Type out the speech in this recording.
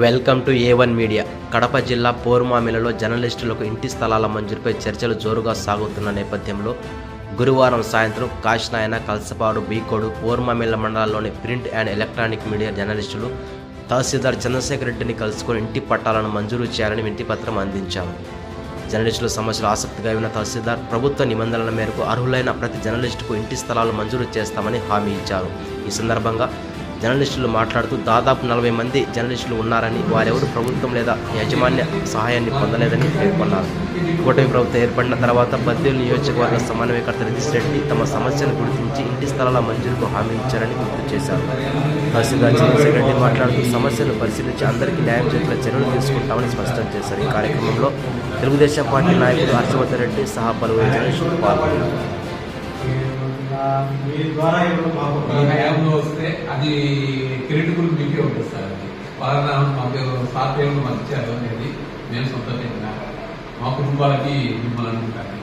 Welcome to A one media. Kadapa జిల్లా పోరుమామిలలో జర్నలిస్టులకు ఇంటి స్థలాల మంజూరుపై చర్చలు జోరుగా సాగుతున్న నేపథ్యంలో గురువారం సాయంత్రం కాశ్నాయన కలసపాడు బీకోడు పోరుమామిల మండలాల్లోని ప్రింట్ అండ్ ఎలక్ట్రానిక్ మీడియా జర్నలిస్టులు తహసీల్దార్ చంద్రశేఖర్ రెడ్డిని కలుసుకొని ఇంటి పట్టాలను మంజూరు చేయాలని వింటిపత్రం అందించారు. జర్నలిస్టుల సమస్యలు ఆసక్తిగా ఉన్న తహసీల్దార్ ప్రభుత్వ నిబంధనల మేరకు అర్హులైన ప్రతి జర్నలిస్టుకు ఇంటి స్థలాలు మంజూరు చేస్తామని హామీ ఇచ్చారు. ఈ సందర్భంగా జర్నలిస్టులు మాట్లాడుతూ దాదాపు నలభై మంది జర్నలిస్టులు ఉన్నారని వారెవరు ప్రభుత్వం లేదా యాజమాన్య సహాయాన్ని పొందలేదని పేర్కొన్నారు. కూటమి ప్రభుత్వం ఏర్పడిన తర్వాత బద్దెలు నియోజకవర్గ సమన్వయకర్త రితీష్ రెడ్డి తమ సమస్యను గుర్తించి ఇంటి స్థలాల మంజూరుకు హామీ ఇచ్చారని గుర్తు చేశారు. తహసీల్దార్ చంద్రశేఖర్ రెడ్డి మాట్లాడుతూ సమస్యను పరిశీలించి అందరికీ న్యాయం చేసిన చర్యలు తీసుకుంటామని స్పష్టం చేశారు. ఈ కార్యక్రమంలో తెలుగుదేశం పార్టీ నాయకుడు హర్షవర్ధన్ రెడ్డి సహా పలువురు జర్నలిస్టులు పాల్గొన్నారు. మీ ద్వారా ఇప్పుడు మాకు హయాంలో వస్తే అది క్రిటికల్ మీకే ఉంటుంది సార్ అది. వాళ్ళ మాకు సార్ మాకు ఇచ్చారు అనేది మేము సొంత మా కుటుంబాలకి మిమ్మల్ని అనుకుంటాను.